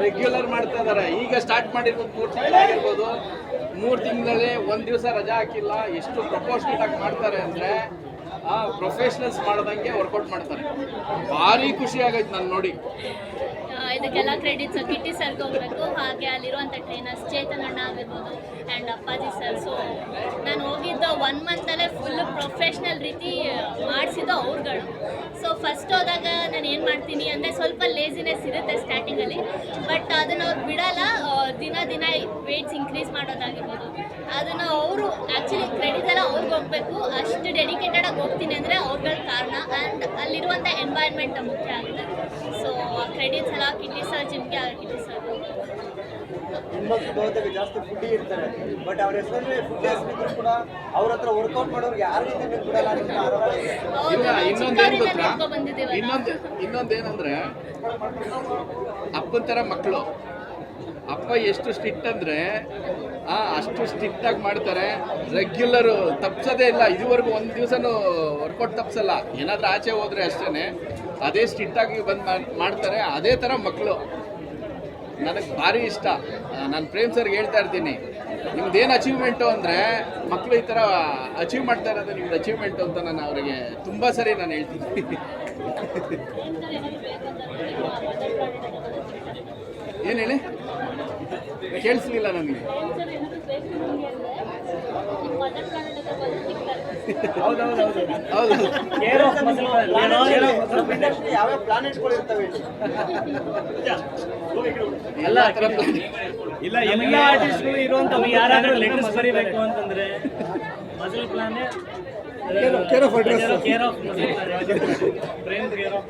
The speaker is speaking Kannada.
ರೆಗ್ಯುಲರ್ ಮಾಡ್ತಾ ಇದ್ದಾರೆ ಈಗ ಸ್ಟಾರ್ಟ್ ಮಾಡಿರ್ಬೋದು ಮೂರು ತಿಂಗಳಾಗಿರ್ಬೋದು ಮೂರು ತಿಂಗಳಲ್ಲಿ ಒಂದು ದಿವಸ ರಜಾ ಹಾಕಿಲ್ಲ. ಎಷ್ಟು ಪ್ರಪೋರ್ಷನೇಟ್ ಆಗಿ ಮಾಡ್ತಾರೆ ಅಂದರೆ ಪ್ರೊಫೆಷನಲ್ಸ್ ಮಾಡ್ದಂಗೆ ವರ್ಕೌಟ್ ಮಾಡ್ತಾರೆ. ಭಾರಿ ಖುಷಿ ಆಗೈತೆ ನಾನು ನೋಡಿ. ಆ, ಇದಕ್ಕೆಲ್ಲ ಕ್ರೆಡಿಟ್ಸ್ ಕಿಟ್ಟಿ ಸರ್ ಹೋಗ್ಬೇಕು ಹಾಗೆ ಅಲ್ಲಿರುವಂಥ ಟ್ರೈನರ್ಸ್ ಚೇತನ್ ಅಣ್ಣ ಆಗಿರ್ಬೋದು ಆ್ಯಂಡ್ ಅಪ್ಪಾಜಿ ಸರ್ ಸೊ ನಾನು ಹೋಗಿದ್ದ ಒನ್ ಮಂತಲ್ಲೇ ಫುಲ್ ಪ್ರೊಫೆಷ್ನಲ್ ರೀತಿ ಮಾಡಿಸಿದ್ದು ಅವ್ರುಗಳು. ಸೊ ಫಸ್ಟ್ ಹೋದಾಗ ನಾನು ಏನು ಮಾಡ್ತೀನಿ ಅಂದರೆ ಸ್ವಲ್ಪ ಲೇಸಿನೆಸ್ ಇರುತ್ತೆ ಸ್ಟಾರ್ಟಿಂಗಲ್ಲಿ ಬಟ್ ಅದನ್ನು ಅವ್ರು ಬಿಡಲ್ಲ ಆ, ದಿನ ದಿನ ವೇಟ್ಸ್ ಇನ್ಕ್ರೀಸ್ ಮಾಡೋದಾಗಿರ್ಬೋದು. ಅದನ್ನು ಅವರು ಆ್ಯಕ್ಚುಲಿ ಕ್ರೆಡಿಟ್ ಎಲ್ಲ ಅವ್ರಿಗೆ ಹೋಗಬೇಕು. ಅಷ್ಟು ಡೆಡಿಕೇಟೆಡಾಗಿ ಹೋಗ್ತೀನಿ ಅಂದರೆ ಅವ್ರಗಳ ಕಾರಣ. ಆ್ಯಂಡ್ ಅಲ್ಲಿರುವಂಥ ಎನ್ವೈರ್ಮೆಂಟ್ ಮುಖ್ಯ ಆಗುತ್ತೆ. ಸೊ ಕ್ರೆಡಿಟ್ಸ್ ಎಲ್ಲ ಕಿಟ್ಟಿ ಸರ್ ಜಿಮ್ಗೆ ಕಿಟ್ಟಿ ಸರ್ ಹೆಣ್ಮಕ್ಳು ಜಾಸ್ತಿ ಫುಡ್ಡಿ ಇರ್ತಾರೆ. ಬಟ್ ಅವ್ರ ಹೆಸರು ಫುಡ್ ಹೆಸರಿದ್ರು ಕೂಡ ಅವ್ರ ಹತ್ರ ವರ್ಕೌಟ್ ಮಾಡೋರ್ಗೆ ಯಾರಿಗೂ ರೀತಿ ಬಿಡಲ್ಲ ಇನ್ನೊಂದೇನು ಗೊತ್ತಾ? ಇನ್ನೊಂದು ಇನ್ನೊಂದೇನಂದ್ರೆ ಅಪ್ಪನ್ ತರ ಮಕ್ಕಳು ಅಪ್ಪ ಎಷ್ಟು ಸ್ಟ್ರಿಕ್ಟ್ ಅಂದರೆ ಅಷ್ಟು ಸ್ಟ್ರಿಕ್ಟ್ ಆಗಿ ಮಾಡ್ತಾರೆ. ರೆಗ್ಯುಲರು ತಪ್ಸೋದೇ ಇಲ್ಲ. ಇದುವರೆಗೂ ಒಂದು ದಿವಸನೂ ವರ್ಕೌಟ್ ತಪ್ಸಲ್ಲ. ಏನಾದರೂ ಆಚೆ ಹೋದರೆ ಅಷ್ಟೇ ಅದೇ ಸ್ಟ್ರಿಕ್ಟ್ ಆಗಿ ಬಂದು ಮಾಡ್ತಾರೆ. ಅದೇ ಥರ ಮಕ್ಕಳು ನನಗೆ ಭಾರಿ ಇಷ್ಟ. ನಾನು ಪ್ರೇಮ್ ಸರ್ಗೆ ಹೇಳ್ತಾ ಇರ್ತೀನಿ. ನಿಮ್ದೇನು ಅಚೀವ್ಮೆಂಟು ಅಂದರೆ ಮಕ್ಕಳು ಈ ಥರ ಅಚೀವ್ ಮಾಡ್ತಾ ಇರೋದು ನಿಮ್ದು ಅಚೀವ್ಮೆಂಟು ಅಂತ ನಾನು ಅವರಿಗೆ ತುಂಬ ಸರಿ ನಾನು ಹೇಳ್ತೀನಿ. ಏನು ಹೇಳಿ? ಕೇಳಿಸ್ಲಿಲ್ಲ ನನಗೆ. ಎಲ್ಲ ಇಲ್ಲ ಎಲ್ಲ ಆರ್ಟಿಸ್ಟ್ಗಳು ಇರುವಂತ ಯಾರಾದ್ರೂ ಲೆಟರ್ಸ್ ಬರೀಬೇಕು ಅಂತಂದ್ರೆ ಮಸಲ್ plan care of care of Prem care of